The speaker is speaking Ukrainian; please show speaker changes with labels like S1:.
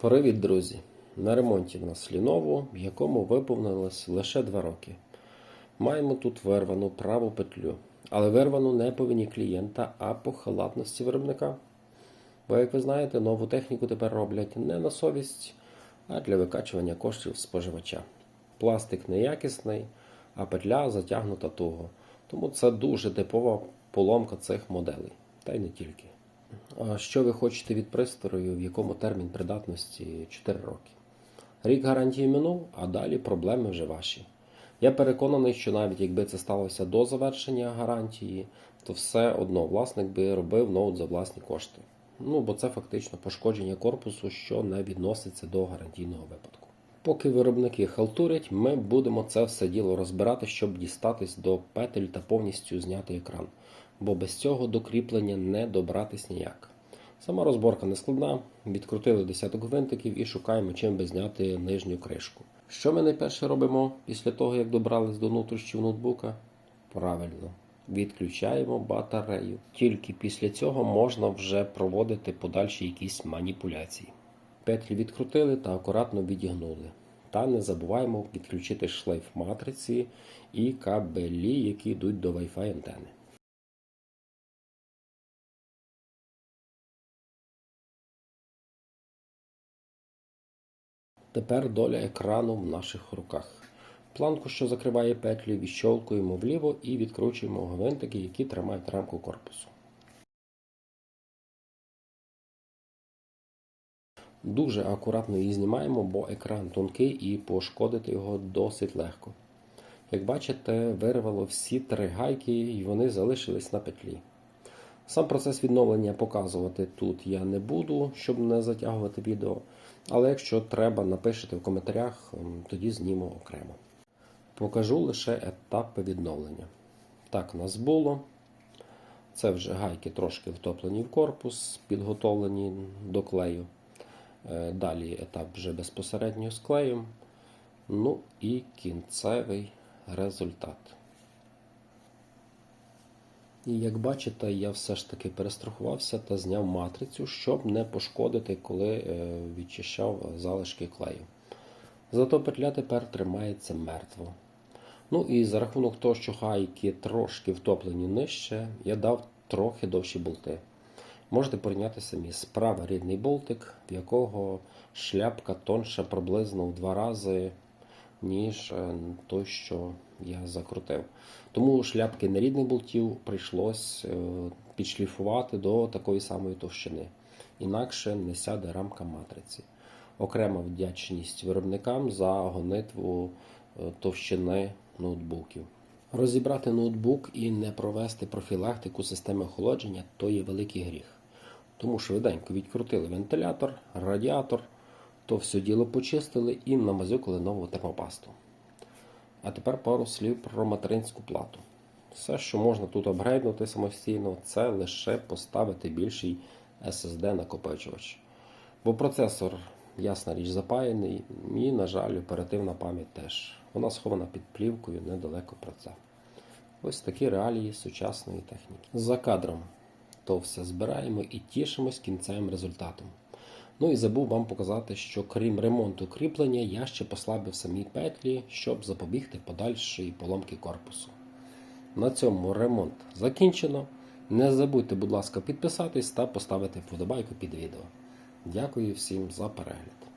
S1: Привіт, друзі! На ремонті в нас Lenovo, якому виповнилось лише 2 роки. Маємо тут вирвану праву петлю, але вирвану не по вині клієнта, а по халатності виробника. Бо, як ви знаєте, нову техніку тепер роблять не на совість, а для викачування коштів споживача. Пластик неякісний, а петля затягнута туго. Тому це дуже типова поломка цих моделей, та й не тільки. Що ви хочете від пристрою, в якому термін придатності 4 роки? Рік гарантії минув, а далі проблеми вже ваші. Я переконаний, що навіть якби це сталося до завершення гарантії, то все одно власник би робив ноут за власні кошти. Ну, бо це фактично пошкодження корпусу, що не відноситься до гарантійного випадку. Поки виробники халтурять, ми будемо це все діло розбирати, щоб дістатись до петель та повністю зняти екран, бо без цього до кріплення не добратись ніяк. Сама розборка не складна, відкрутили десяток гвинтиків і шукаємо, чим би зняти нижню кришку. Що ми найперше робимо після того, як добрались до внутрішнього ноутбука? Правильно, відключаємо батарею. Тільки після цього можна вже проводити подальші якісь маніпуляції. Петлі відкрутили та акуратно відігнули. Та не забуваємо відключити шлейф матриці і кабелі, які йдуть до Wi-Fi антени. Тепер доля екрану в наших руках. Планку, що закриває петлі, відщолкуємо вліво і відкручуємо гвинтики, які тримають рамку корпусу. Дуже акуратно її знімаємо, бо екран тонкий і пошкодити його досить легко. Як бачите, вирвало всі три гайки і вони залишились на петлі. Сам процес відновлення показувати тут я не буду, щоб не затягувати відео. Але якщо треба, напишіть в коментарях, тоді зніму окремо. Покажу лише етапи відновлення. Так, нас було. Це вже гайки трошки втоплені в корпус, підготовлені до клею. Е, Далі етап вже безпосередньо з клеєм. Ну і кінцевий результат. І як бачите, я все ж таки перестрахувався та зняв матрицю, щоб не пошкодити, коли е, відчищав залишки клею. Зато петля тепер тримається мертво. Ну і за рахунок того, що гайки трошки втоплені нижче, я дав трохи довші болти. Можете порівняти самі. Справа рідний болтик, в якого шляпка тонша приблизно в два рази, ніж е, той, що я закрутив. Тому шляпки нерідних болтів прийшлось е, підшліфувати до такої самої товщини. Інакше не сяде рамка матриці. Окрема вдячність виробникам за гонитву е, товщини ноутбуків. Розібрати ноутбук і не провести профілактику системи охолодження то є великий гріх. Тому швиденько відкрутили вентилятор, радіатор, то все діло почистили і намазюкали нову термопасту. А тепер пару слів про материнську плату. Все, що можна тут апгрейднути самостійно, це лише поставити більший SSD накопичувач. Бо процесор, ясна річ, запаяний, і, на жаль, оперативна пам'ять теж. Вона схована під плівкою недалеко про це. Ось такі реалії сучасної техніки. За кадром то все збираємо і тішимось кінцевим результатом. Ну і забув вам показати, що крім ремонту кріплення, я ще послабив самі петлі, щоб запобігти подальшої поломки корпусу. На цьому ремонт закінчено. Не забудьте, будь ласка, підписатись та поставити вподобайку під відео. Дякую всім за перегляд.